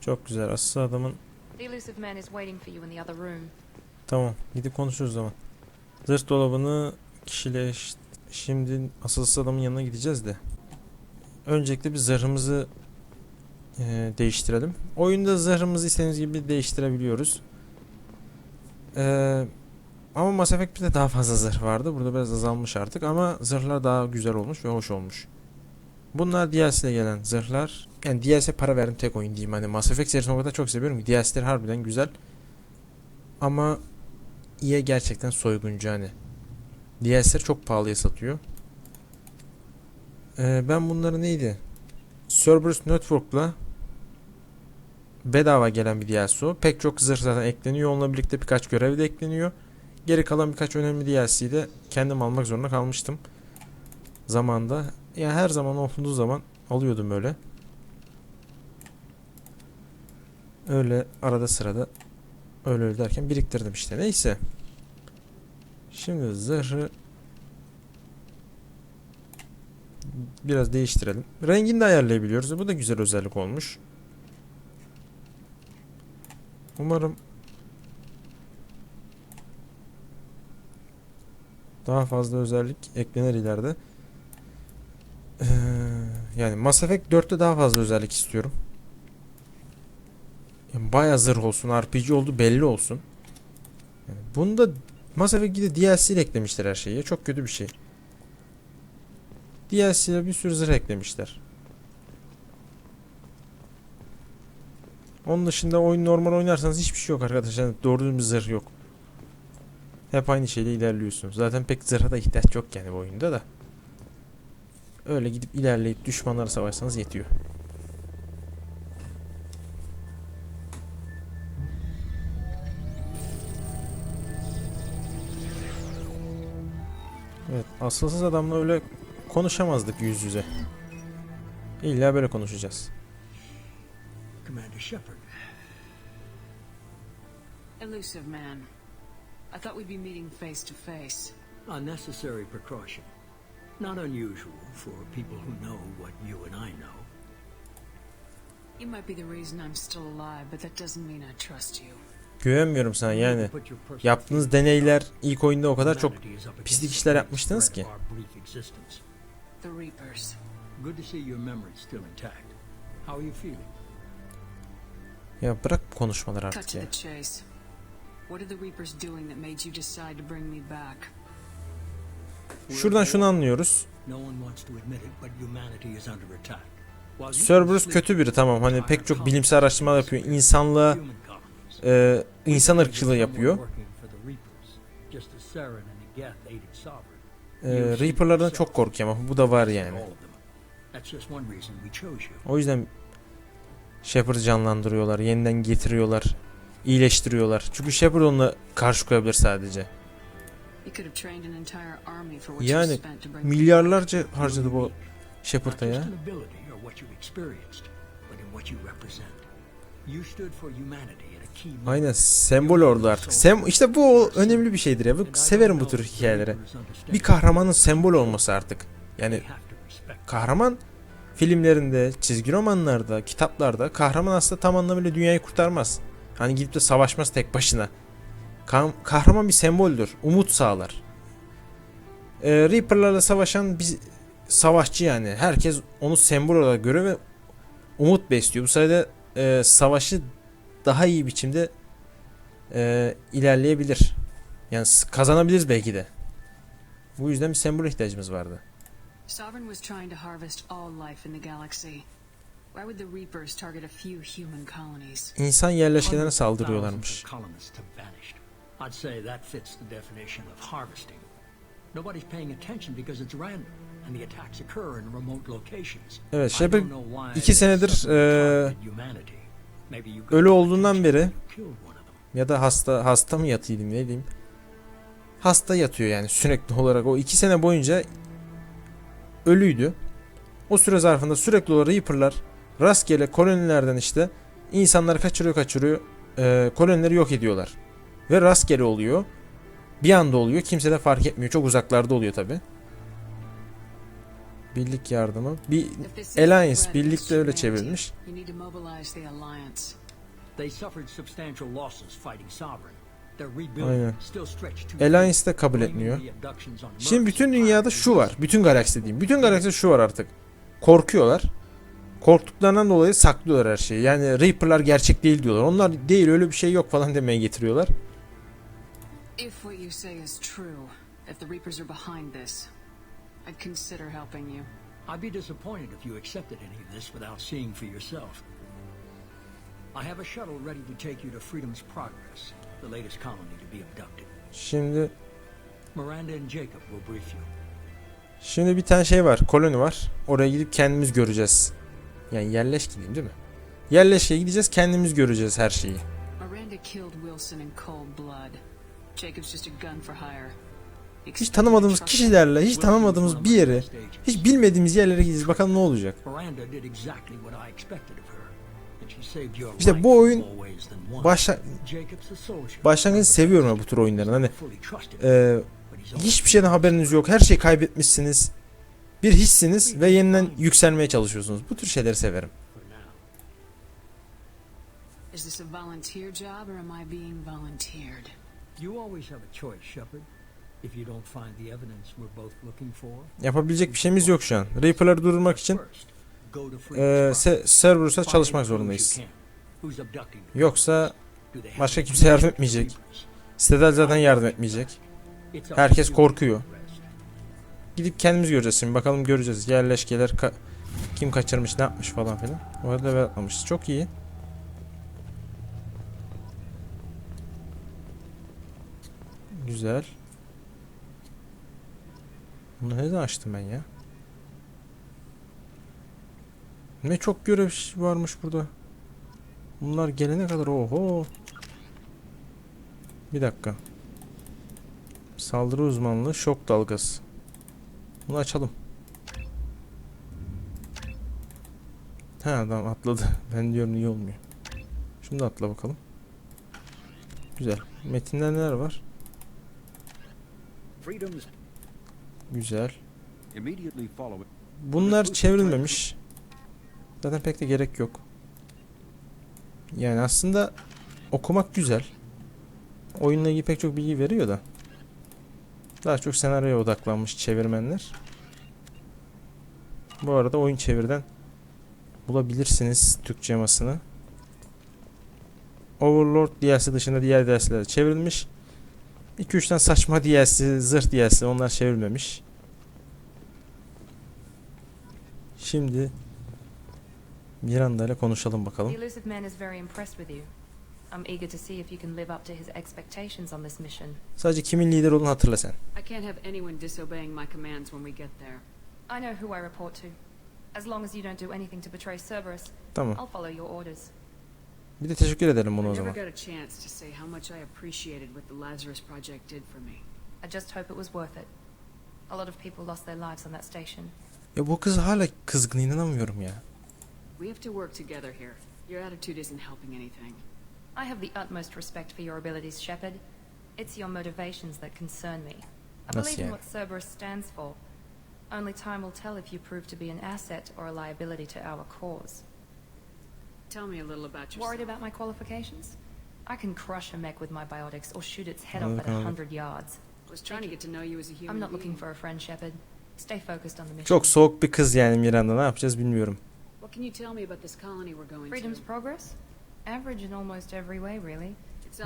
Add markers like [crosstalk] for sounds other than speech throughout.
Çok güzel. Asıl adamın. Tamam. Gidip konuşuruz zaman. Zırh dolabını kişileş... Şimdi asılsız adamın yanına gideceğiz de. Öncelikle bir zırhımızı eee, değiştirelim. Oyunda zırhımızı istediğimiz gibi değiştirebiliyoruz. Eee, ama Mass Effect 1'de daha fazla zırh vardı. Burada biraz azalmış artık ama zırhlar daha güzel olmuş ve hoş olmuş. Bunlar DLC'de gelen zırhlar. Yani DLC para verdim tek oyun diyeyim. Hani Mass Effect serisini o kadar çok seviyorum ki DLC'leri harbiden güzel. Ama EA gerçekten soyguncu hani. DLC'leri çok pahalıya satıyor. Ee, ben bunları neydi? Cerberus Network'la bedava gelen bir DLC o. Pek çok zırh zaten ekleniyor. Onunla birlikte birkaç görev de ekleniyor. Geri kalan birkaç önemli DLC'yi de kendim almak zorunda kalmıştım. Zamanda. Yani her zaman olduğu zaman alıyordum öyle. Öyle arada sırada öyle öyle derken biriktirdim işte. Neyse. Şimdi zırhı biraz değiştirelim. Rengini de ayarlayabiliyoruz. Bu da güzel özellik olmuş. Umarım daha fazla özellik eklenir ileride. Ee, yani Mass Effect 4'te daha fazla özellik istiyorum. Yani bayağı zırh olsun, RPG oldu belli olsun. Yani bunda Mass Effect 2'de DLC eklemişler her şeyi. Çok kötü bir şey. DLC bir sürü zırh eklemişler. Onun dışında oyun normal oynarsanız hiçbir şey yok arkadaşlar. Doğru düzgün bir zırh yok. Hep aynı şeyle ilerliyorsunuz. Zaten pek zırha da ihtiyaç yok yani bu oyunda da. Öyle gidip ilerleyip düşmanlara savaşsanız yetiyor. Evet, asılsız adamla öyle konuşamazdık yüz yüze. İlla böyle konuşacağız. Commander Shepard. Elusive man. I thought we'd be meeting face to face. Unnecessary precaution. Not unusual for people who know what you and I know. You might be the reason I'm still alive, but that doesn't mean I trust you. Güvenmiyorum sana yani. Yaptığınız deneyler ilk oyunda o kadar çok pislik işler yapmıştınız ki. Ya bırak bu konuşmaları artık ya. Şuradan şunu anlıyoruz. Cerberus kötü biri tamam hani pek çok bilimsel araştırma yapıyor. İnsanlığa. E, insan ırkçılığı yapıyor. E, Reaper'lardan çok korkuyor ama bu da var yani. O yüzden Shepard'ı canlandırıyorlar, yeniden getiriyorlar, iyileştiriyorlar. Çünkü Shepard onunla karşı koyabilir sadece. Yani milyarlarca harcadı bu Shepard'a ya. Aynen sembol orada artık. Sem işte bu önemli bir şeydir ya. Severim bu tür hikayeleri. Bir kahramanın sembol olması artık. Yani kahraman filmlerinde, çizgi romanlarda, kitaplarda kahraman aslında tam anlamıyla dünyayı kurtarmaz. Hani gidip de savaşmaz tek başına. Kah- kahraman bir semboldür. Umut sağlar. Ee, Reaper'larla savaşan bir savaşçı yani. Herkes onu sembol olarak görüyor ve umut besliyor. Bu sayede e, savaşı daha iyi biçimde e, ilerleyebilir. Yani kazanabiliriz belki de. Bu yüzden bir sembole ihtiyacımız vardı. Sovereign was trying to harvest all life in the galaxy. Why would the Reapers target a few human colonies? İnsan yerleşkelerine saldırıyorlarmış. I'd say that fits the definition of harvesting. Nobody's paying attention because it's random, and the attacks occur in remote locations. Evet, Shepard iki senedir, suddenly ölü olduğundan beri ya da hasta hasta mı yatıydı ne diyeyim. Hasta yatıyor yani sürekli olarak. O iki sene boyunca ölüydü. O süre zarfında sürekli olarak Reaper'lar rastgele kolonilerden işte insanları kaçırıyor kaçırıyor. eee, kolonileri yok ediyorlar. Ve rastgele oluyor. Bir anda oluyor. Kimse de fark etmiyor. Çok uzaklarda oluyor tabi. Birlik yardımı. Bir Alliance birlikte öyle çevrilmiş. Aynen. still stretched too Alliance de kabul etmiyor. Şimdi bütün dünyada şu var. Bütün galakside diyeyim. Bütün galakside şu var artık. Korkuyorlar. Korktuklarından dolayı saklıyorlar her şeyi. Yani Reaper'lar gerçek değil diyorlar. Onlar değil öyle bir şey yok falan demeye getiriyorlar. If what you say is true, if the Reapers are behind this, I'd consider helping you. I'd be disappointed if you accepted any of this without seeing for yourself. I have a shuttle ready to take you to Freedom's Progress, the latest colony to be abducted. Şimdi Miranda and Jacob will brief you. şimdi bir tane şey var. Koloni var. Oraya gidip kendimiz göreceğiz. Yani yerleşke diyeyim değil mi? Yerleşkeye gideceğiz kendimiz göreceğiz her şeyi. Miranda killed Wilson in cold blood. Jacob's just a gun for hire. Hiç tanımadığımız kişilerle, hiç tanımadığımız bir yere, hiç bilmediğimiz yerlere gideceğiz. Bakalım ne olacak. İşte bu oyun. Başla başlangıcı seviyorum ya bu tür oyunların. Hani e, hiçbir şeyden haberiniz yok. Her şeyi kaybetmişsiniz. Bir hissiniz ve yeniden yükselmeye çalışıyorsunuz. Bu tür şeyleri severim. Is this a volunteer job or am I being volunteered? You always have a choice, Shepard. If you don't find the evidence we're both looking for, Yapabilecek bir şeyimiz yok şu an. Reaper'ları durdurmak için e, Se- Cerberus'a çalışmak zorundayız. Yoksa başka kimse yardım etmeyecek. Citadel zaten yardım etmeyecek. Herkes korkuyor. Gidip kendimiz göreceğiz şimdi. Bakalım göreceğiz. Yerleşkeler ka- kim kaçırmış, ne yapmış falan filan. O arada level atlamışız. Çok iyi. Güzel. Bunu neden açtım ben ya? Ne çok görev varmış burada. Bunlar gelene kadar oho. Bir dakika. Saldırı uzmanlığı şok dalgası. Bunu açalım. Ha adam atladı. [laughs] Ben diyorum niye olmuyor. Da atla bakalım. Güzel. Metinde neler var? Freedom's Güzel. Bunlar çevrilmemiş. Zaten pek de gerek yok. Yani aslında okumak güzel. Oyunla ilgili pek çok bilgi veriyor da. Daha çok senaryoya odaklanmış çevirmenler. Bu arada oyun çevirden bulabilirsiniz Türkçe yamasını. Overlord DLC dışında diğer DLC'ler çevrilmiş. 2-3 tane saçma DLC, zırh DLC onlar çevrilmemiş. Şimdi Miranda ile konuşalım bakalım. The Elusive Man is very impressed with you. I'm eager to see if you can live up to his expectations on this mission. Sadece kimin lider olduğunu hatırla sen. I can't have anyone disobeying my commands when we get there. I know who I report to. As long as you don't do anything to betray Cerberus, Tamam. I'll follow your orders. Bir de teşekkür edelim I bunu o never zaman. got a chance to say how much I appreciated what the Lazarus Project did for me. I just hope it was worth it. A lot of people lost their lives on that station. Ya bu kız hala kızgın inanamıyorum ya. We have to work together here. Your attitude isn't helping anything. I have the utmost respect for your abilities, Shepard. It's your motivations that concern me. I Nasıl believe in yani? what Cerberus stands for. Only time will tell if you prove to be an asset or a liability to our cause. Tell me a little about yourself. Worried about my qualifications? I can crush a mech with my biotics or shoot its head off at a hundred yards. I was trying to get to know you as a human I'm not looking for a friend, Shepard. Stay focused on the mission. Çok soğuk bir kız yani Miranda ne yapacağız bilmiyorum. What can you tell me about this colony we're going Freedom's to? progress? Average in almost every way, really.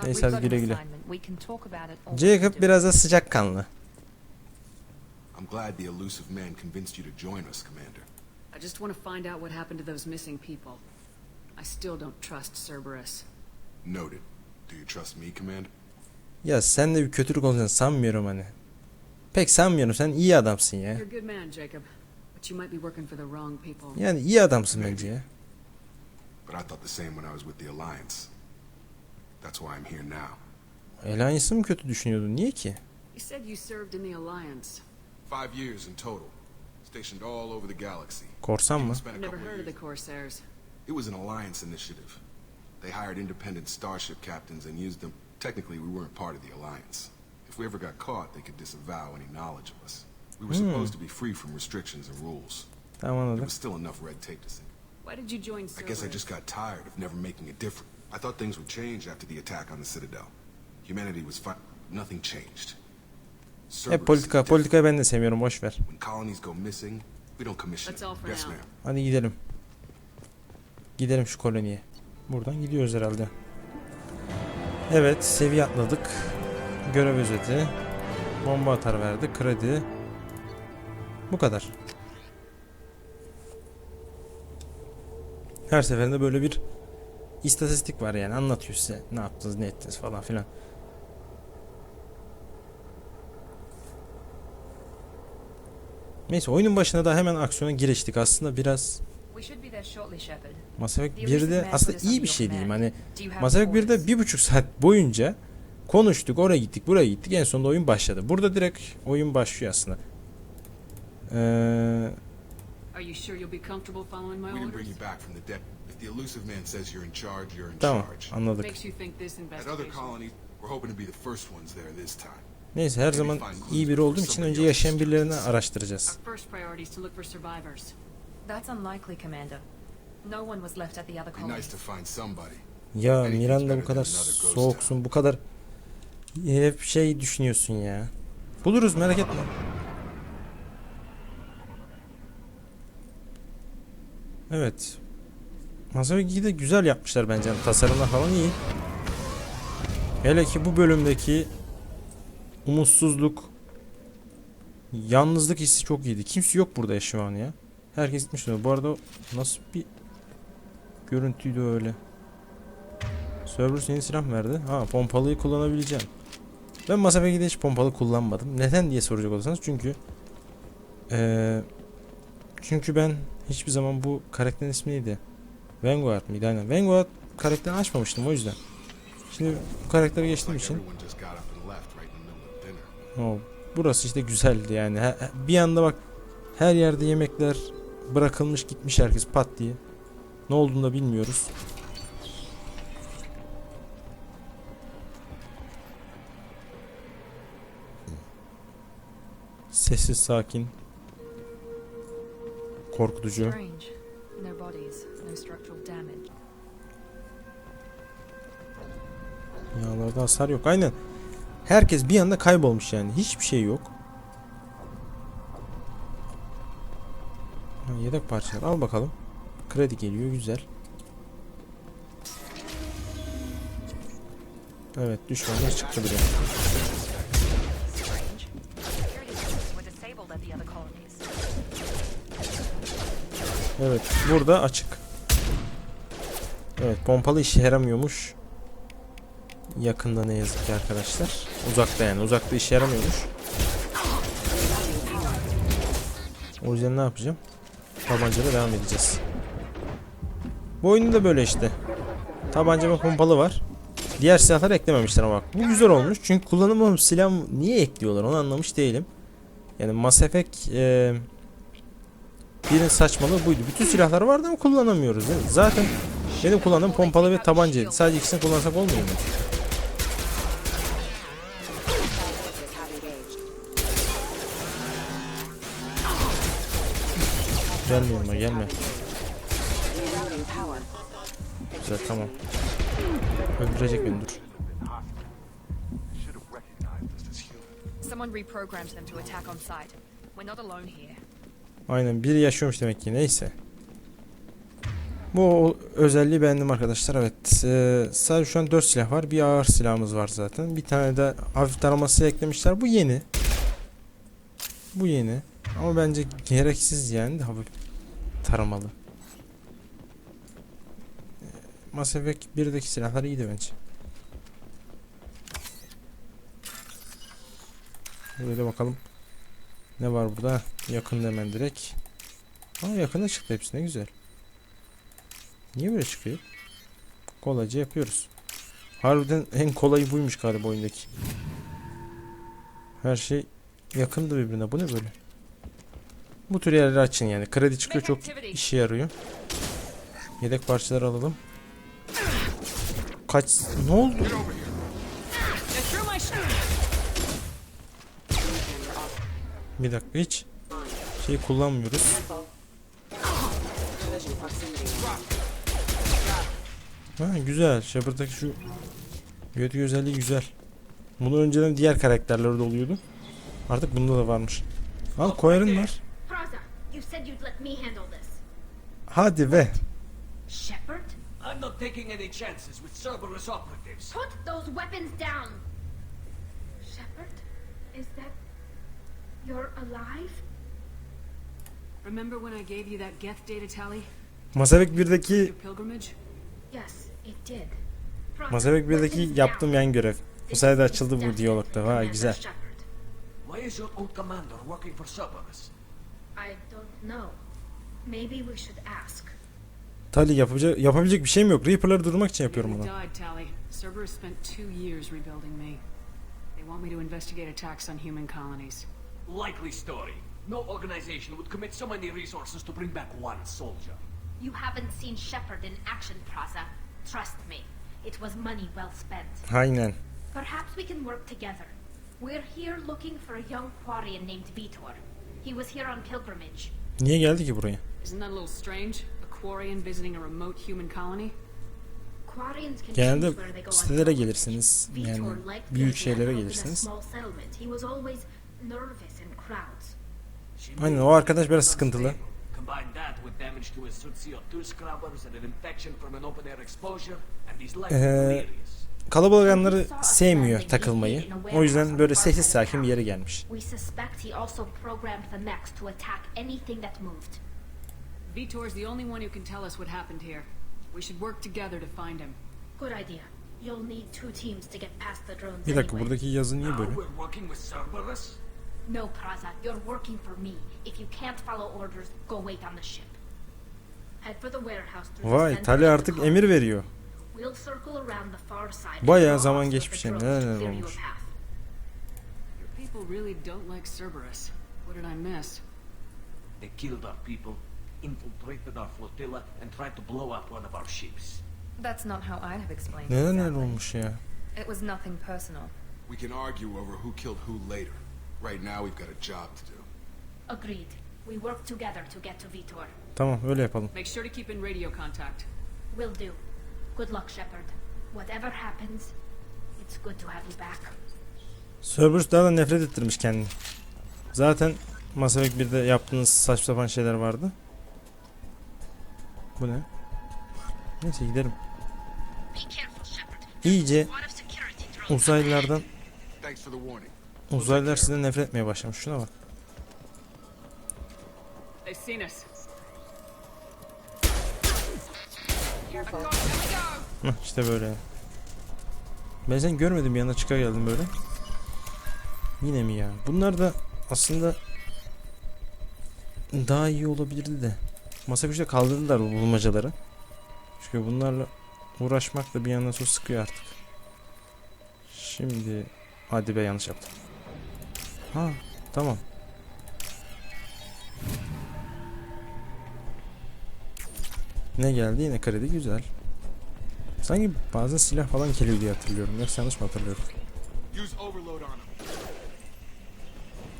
Neyse, hadi güle güle. assignment. We can talk about it all Jacob biraz da sıcakkanlı. I'm glad the elusive man convinced you to join us, Commander. I just want to find out what happened to those missing people. I still don't trust Cerberus. Noted. Do you trust me, Commander? Ya sen de bir kötülük olacağını sanmıyorum hani. Pek sanmıyorum sen iyi adamsın ya. You're a good man, Jacob. But you might be working for the wrong people. Yani iyi adamsın bence ya. But I thought the same when I was with the Alliance. That's why I'm here now. Alliance'ı mı kötü düşünüyordun? Niye ki? You said you served in the Alliance. Five years in total. Stationed all over the galaxy. Korsan mı? Spent a never couple heard of years- the Corsairs. It was an Alliance initiative. They hired independent starship captains and used them. Technically, we weren't part of the Alliance. If we ever got caught, they could disavow any knowledge of us. We were hmm. supposed to be free from restrictions and rules. Tamam There anladım. was still enough red tape to see. Why did you join I guess I just got tired of never making a difference. I thought things would change after the attack on the Citadel. Humanity was fine. Nothing changed. Cerberus Hep politika. Politikayı ben de sevmiyorum boş ver. When colonies go missing, we don't commission That's all them. for Yes, now. ma'am. Hadi gidelim. Gidelim şu koloniye. Buradan gidiyoruz herhalde. Evet seviye atladık. Görev özeti. Bomba atar verdi. Kredi. Bu kadar. Her seferinde böyle bir istatistik var yani anlatıyor size ne yaptınız ne ettiniz falan filan. Neyse oyunun başına da hemen aksiyona giriştik aslında biraz We should be there shortly, Shepard. Mass Effect The elusive 1'de man aslında iyi bir şey diyeyim hani Mass Effect orders? 1'de bir buçuk saat boyunca konuştuk oraya gittik buraya gittik en sonunda oyun başladı. Burada direkt oyun başlıyor aslında. Ee, tamam anladık. Neyse her zaman iyi biri olduğum için önce yaşayan birilerini araştıracağız. That's unlikely, Commander. No one was left at the other Be colonies. nice to find somebody. Ya Miranda bu kadar soğuksun bu kadar hep şey düşünüyorsun ya. Buluruz merak etme. Evet. Effect 2'de güzel yapmışlar bence. Yani tasarımlar falan iyi. Hele ki bu bölümdeki umutsuzluk yalnızlık hissi çok iyiydi. Kimse yok burada ya şu an ya. Herkes gitmiş durumda. Bu arada nasıl bir görüntüydü öyle. Cerberus yeni silah verdi? Ha pompalıyı kullanabileceğim. Ben Mass Effect'de hiç pompalı kullanmadım. Neden diye soracak olursanız çünkü eee çünkü ben hiçbir zaman bu karakterin ismi neydi? Vanguard mıydı? Aynen. Vanguard karakterini açmamıştım o yüzden. Şimdi bu karaktere geçtiğim için o, burası işte güzeldi yani. Bir anda bak her yerde yemekler bırakılmış gitmiş herkes pat diye. Ne olduğunu da bilmiyoruz. Sessiz sakin. Korkutucu. Binalarda hasar yok. Aynen. Herkes bir anda kaybolmuş yani. Hiçbir şey yok. Yedek parçalar. Al bakalım. Kredi geliyor. Güzel. Evet düşmanlar çıktı bile. Evet burada açık. Evet pompalı işe yaramıyormuş. Yakında ne yazık ki arkadaşlar. Uzakta yani uzakta işe yaramıyormuş. O yüzden ne yapacağım? Tabancayla devam edeceğiz. Bu oyunda da böyle işte. Tabanca ve pompalı var. Diğer silahlar eklememişler ama bak. Bu güzel olmuş. Çünkü kullanılmamış silah niye ekliyorlar onu anlamış değilim. Yani Mass Effect e, Birinin saçmalığı buydu. Bütün silahlar vardı ama kullanamıyoruz değil mi? Zaten benim kullandığım pompalı ve tabancaydı. Sadece ikisini kullansak olmuyor mu? Gelme yanıma gelme. Güzel tamam. Öldürecek beni dur. Someone reprogrammed them to attack on sight. We're not alone here. Aynen biri yaşıyormuş demek ki neyse. Bu özelliği beğendim arkadaşlar evet. Ee, sadece şu an 4 silah var. Bir ağır silahımız var zaten. Bir tane de hafif taraması eklemişler. Bu yeni. Bu yeni. Ama bence gereksiz yani de hafif taramalı. Ee, Mass Effect 1'deki silahlar iyiydi bence. Böyle bakalım. Ne var burada? Yakın hemen direkt. Aa yakına çıktı hepsi ne güzel. Niye böyle çıkıyor? Kolayca yapıyoruz. Harbiden en kolayı buymuş galiba oyundaki. Her şey yakındı birbirine. Bu ne böyle? Bu tür yerleri açın yani. Kredi çıkıyor çok işe yarıyor. Yedek parçaları alalım. Kaç... Ne oldu? Bir dakika hiç şey kullanmıyoruz. Ha güzel. Shepard'daki şu göt özelliği güzel. Bunu önceden diğer karakterlerde oluyordu. Artık bunda da varmış. Al Coir'in var. Said you'd let me handle this. Hadi be. Shepard? I'm not taking any chances with Cerberus operatives. Put those weapons down! Shepard? Is that... You're alive? Remember when I gave you that Geth data tally? Mass Effect 1'deki Your pilgrimage? Yes, it did. Mass Effect 1'deki weapons yaptığım yan görev. Bu sayede açıldı bu diyalogda. Commander güzel. Why is your old commander working for Cerberus? I don't know. Maybe we should ask. Tali yapacak, yapabilecek bir şeyim yok. Reaper'ları durmak için yapıyorum You bunu. died, Tally. Cerberus spent two years rebuilding me. They want me to investigate attacks on human colonies. Likely story. No organization would commit so many resources to bring back one soldier. You haven't seen Shepard in action, Praza. Trust me. It was money well spent. Aynen. Perhaps we can work together. We're here looking for a young Quarian named Vitor. He was here on pilgrimage. Niye geldi ki buraya? Isn't that a little strange? A Quarian visiting a remote human colony? Genelde sitelere gelirsiniz. Yani büyük şeylere gelirsiniz. small settlement. He was always nervous in crowds. She Aynen o arkadaş biraz sıkıntılı. unstable. Combine that with damage to his suit CO2 scrubbers and an infection from an open air exposure, and he's likely Ee. Kalabalık alanları sevmiyor takılmayı. O yüzden böyle sessiz sakin bir yere gelmiş. Vitor's the only one who can tell us what happened here. We should work together to find him. Good idea. You'll need two teams to get past the drones Bir dakika buradaki yazı niye böyle? we're working with Cerberus? No, Praza, you're working for me. If you can't follow orders, go wait on the ship. Head for the warehouse Vay Tali artık emir veriyor. Bayağı zaman geçmiş yani, neler a olmuş. people really don't like Cerberus. What did I miss? They killed our people, infiltrated our flotilla, and tried to blow up one of our ships. That's not how I'd have explained it. Neler neler olmuş ya. It was nothing personal. We can argue over who killed who later. Right now, we've got a job to do. Agreed. We work together to get to Vitor. Tamam öyle yapalım. Make sure to keep in radio contact. Will do. Good luck, Shepard. Whatever happens, it's good to have you back. Cerberus daha da nefret ettirmiş kendini. Zaten Mass Effect 1'de yaptığınız saçma sapan şeyler vardı. Bu ne? Neyse gidelim. Be careful, Shepard. İyice uzaylılardan uzaylılar sizden nefret etmeye başlamış. Şuna bak. They've seen us. Hah, işte böyle. Ben seni görmedim yanına çıka geldim böyle. Yine mi ya? Bunlar da aslında daha iyi olabilirdi de. Masa güçte kaldırdılar bu bulmacaları. Çünkü bunlarla uğraşmak da bir yandan sonra sıkıyor artık. Şimdi hadi be yanlış yaptım. Ha tamam. Ne geldi yine kredi güzel. Sanki bazen silah falan geliyor diye hatırlıyorum. Yoksa yanlış mı hatırlıyorum? Use overload on him.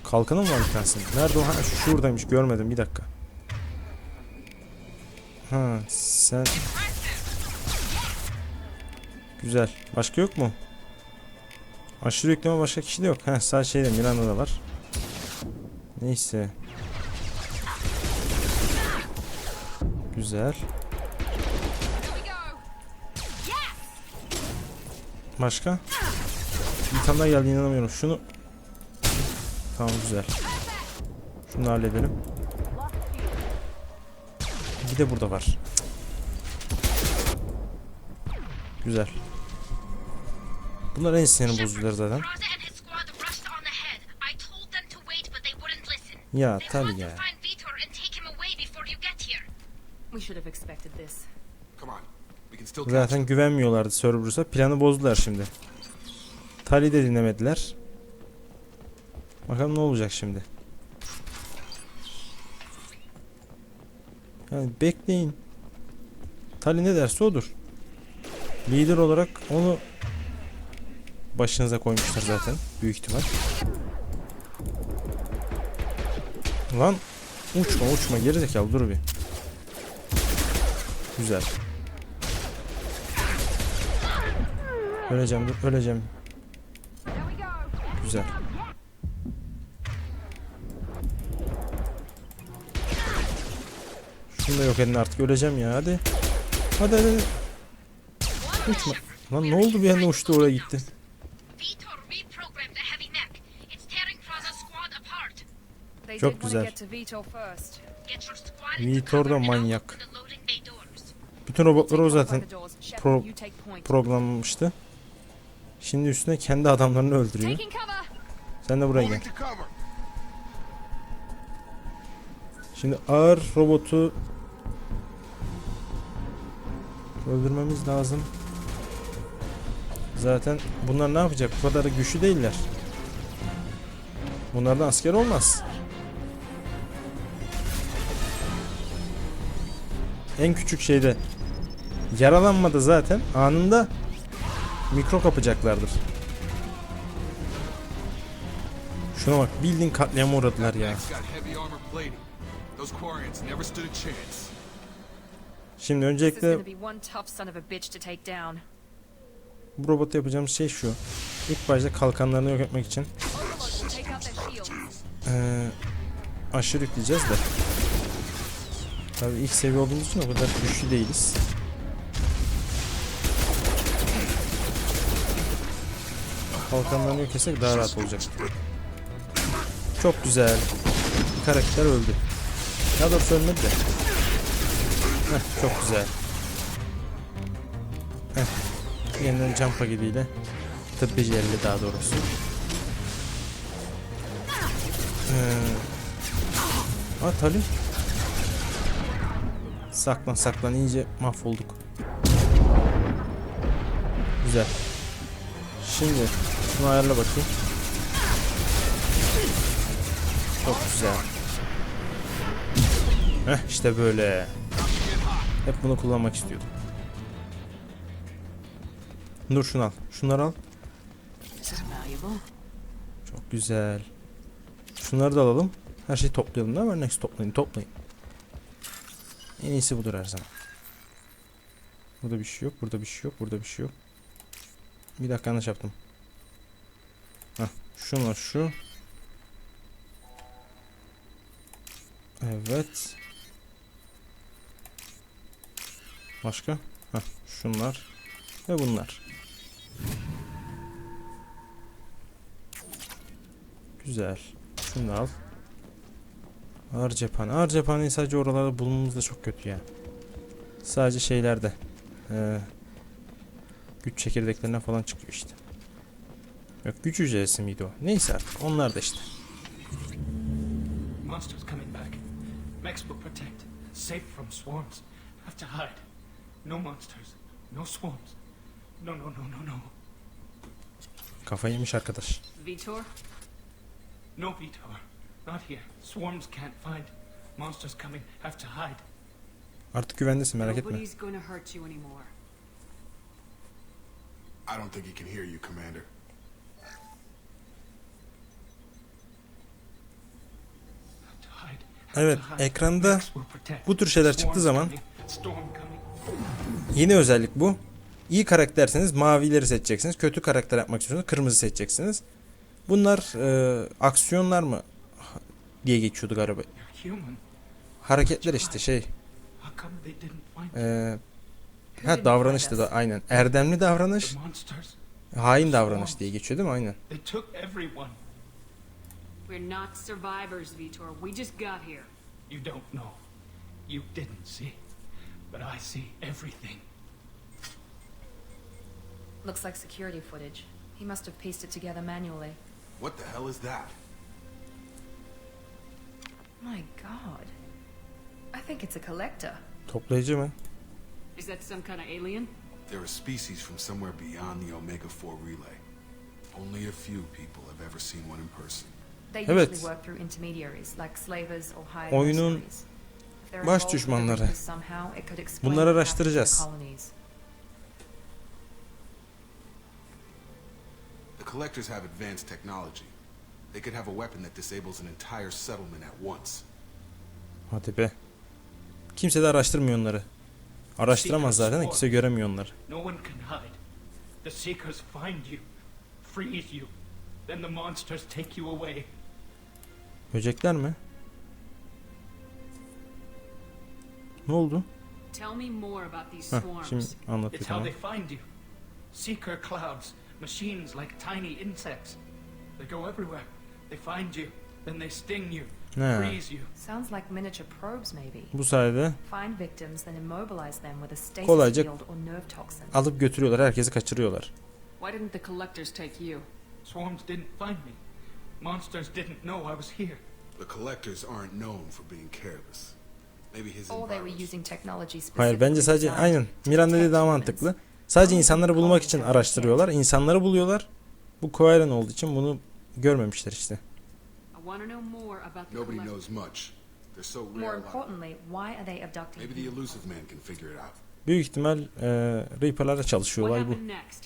Kalkanı mı var bir tanesinin? Nerede o? Ha şuradaymış görmedim bir dakika. Ha sen... Güzel. Başka yok mu? Aşırı yükleme başka kişi de yok. Ha sadece şeyde Miranda'da var. Neyse. Güzel. Başka? Bir tane daha geldi inanamıyorum. Şunu Tamam güzel. Şunu halledelim. Bir de burada var. Güzel. Bunlar en sinir bozucuları zaten. Praza and his Zaten güvenmiyorlardı Cerberus'a. Planı bozdular şimdi. Tali de dinlemediler. Bakalım ne olacak şimdi. Yani bekleyin. Tali ne derse odur. Lider olarak onu başınıza koymuşlar zaten. Büyük ihtimal. Lan uçma uçma gerizekalı dur bir. Güzel. Öleceğim dur öleceğim. Güzel. Şunu da yok edin artık öleceğim ya hadi. Hadi hadi. Uçma. Lan ne oldu bir anda uçtu oraya gitti. Vitor reprogrammed the heavy mech. It's tearing Fraza's squad apart. They Çok güzel. to get to Vitor da manyak. Bütün robotları o zaten pro- programlamıştı. Şimdi üstüne kendi adamlarını öldürüyor. Sen de buraya gel. Şimdi ağır robotu öldürmemiz lazım. Zaten bunlar ne yapacak? Bu kadar da güçlü değiller. Bunlardan asker olmaz. En küçük şeyde yaralanmadı zaten anında mikro kapacaklardır. Şuna bak bildiğin katliama uğradılar ya. Şimdi öncelikle. Bu robotta yapacağımız şey şu. İlk başta kalkanlarını yok etmek için eee aşırı yükleyeceğiz de. Tabii ilk seviye olduğumuz için o kadar güçlü değiliz. Kalkanlarını yok etsek daha rahat olacak. Çok güzel. Karakter öldü. Ya doğrusu ölmedi de. Heh, çok güzel. Heh. Yeniden cam paketiyle tıbbi jelli daha doğrusu. Ee, at Ali. Saklan saklan iyice mahvolduk. Güzel. Şimdi şunu ayarla bakayım. Çok güzel. Heh işte böyle. Hep bunu kullanmak istiyordum. Dur şunu al. Şunları al. Çok güzel. Şunları da alalım. Her şeyi toplayalım. Ne var next toplayın toplayın. En iyisi budur her zaman. Burada bir şey yok. Burada bir şey yok. Burada bir şey yok. Bir dakika yanlış yaptım. Hah. Şunla şu. Evet. Başka? Hah. Şunlar. Ve bunlar. Güzel. Şunu da al. Ağır cephane. Ağır cephaneyi sadece oralarda bulmamız da çok kötü ya. Sadece şeylerde. Ee, güç çekirdeklerine falan çıkıyor işte. Yok güç hücresi miydi o? Neyse artık. Onlar da işte. Monsters coming back. Mechs will protect. Safe from swarms. Have to hide. No monsters. No swarms. No, no, no, no, no. Kafayı yemiş arkadaş. Vitor? No Vitor. Not here. Swarms can't find. Monsters coming. Have to hide. Artık güvendesin merak etme. Nobody's to hurt you anymore. I don't think he can hear you, Commander. Have to hide. Have Evet ekranda bu tür şeyler çıktığı zaman. Yeni özellik bu. İyi karakterseniz mavileri seçeceksiniz. Kötü karakter yapmak istiyorsanız kırmızı seçeceksiniz. Bunlar e, aksiyonlar mı diye geçiyordu galiba. Hareketler işte şey. E, ha davranış da aynen. Erdemli davranış, hain davranış diye geçiyor değil mi? Aynen. They took everyone. We're not survivors, Vitor. We just got here. You don't know. You didn't see. But I see everything. Looks like security footage. He must have pieced it together manually. What the hell is that? My god. I think it's a collector. Toplayıcı mı? Is that some kind of alien? They're a species from somewhere beyond the Omega-4 relay. Only a few people have ever seen one in person. They Evet. usually work through intermediaries like slavers or hired Oyunun baş düşmanları. Reapers somehow, it could explain Bunları araştıracağız. colonies. The Collectors have advanced technology. They could have a weapon that disables an entire settlement at once. Hadi be. Kimse de araştırmıyor onları. Araştıramaz zaten kimse göremiyor onları. No one can hide. The Seekers find you, freeze you. Then the monsters take you away. Böcekler mi? Ne oldu? Tell me more about these Heh, swarms. şimdi anlatıyor It's how tamam. they find you. Seeker clouds, machines like tiny insects. They go everywhere. They find you, then they sting you, freeze you. Sounds like miniature probes, maybe. bu sayede Find victims, then immobilize them with a stasis Kolayca- field or nerve toxin. alıp götürüyorlar. Herkesi kaçırıyorlar. Why didn't the collectors take you? Swarms didn't find me. Monsters didn't know I was here. The collectors aren't known for being careless. Maybe his Or they were environs. using technology specifically Hayır bence sadece aynen. Miran dediği daha mantıklı. Sadece insanları bulmak için araştırıyorlar. İnsanları buluyorlar. Bu Koiran olduğu için bunu görmemişler işte. I want to know more about the Nobody knows much. They're so More importantly, why are they abducting Maybe the elusive man can figure it out. Büyük ihtimal e, Reaper'lara çalışıyor What olay bu. happened next?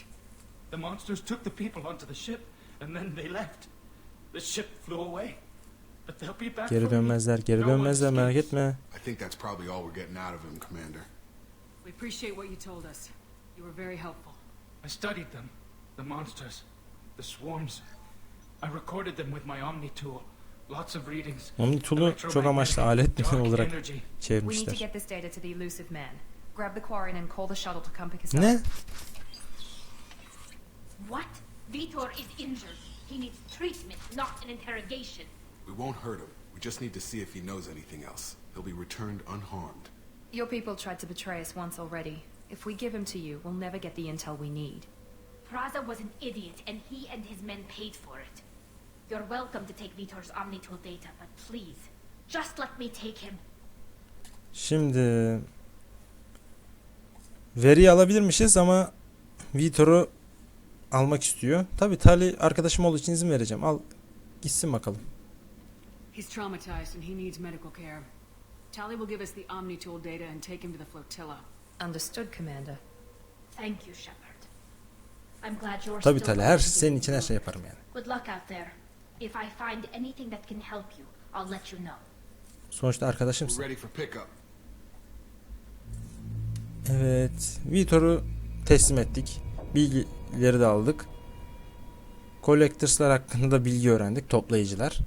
The monsters took the people onto the ship, and then they left. Geri dönmezler, geri dönmezler merak etme. I think that's probably all we're getting out of him, Commander. We appreciate what you told us. You were very helpful. I studied them, the monsters, the swarms. I recorded them with my Omni tool. Lots of readings. Omni tool'u çok amaçlı alet [laughs] olarak energy. We need to çevirmişler. get this data to the elusive man. Grab the quarry and call the shuttle to come pick us Ne? up. What? Vitor is injured. He needs treatment, not an interrogation. We won't hurt him. We just need to see if he knows anything else. He'll be returned unharmed. Your people tried to betray us once already. If we give him to you, we'll never get the intel we need. Praza was an idiot, and he and his men paid for it. You're welcome to take Vitor's Omnitool data, but please, just let me take him. Şimdi veriyi alabilirmişiz ama Vitor'u almak istiyor. Tabi Tali arkadaşım olduğu için izin vereceğim. Al gitsin bakalım. He's traumatized and he needs medical care. Tally will give us the Omni Tool data and take him to the flotilla. Understood, Commander. Thank you, Shepard. I'm glad you're Tabi still Tali her senin için her şey yaparım yani. Good luck out there. If I find anything that can help you, I'll let you know. Sonuçta arkadaşımsın. ready for pickup. Evet. Vitor'u teslim ettik. Bilgileri de aldık. Collectors'lar hakkında bilgi öğrendik. Toplayıcılar.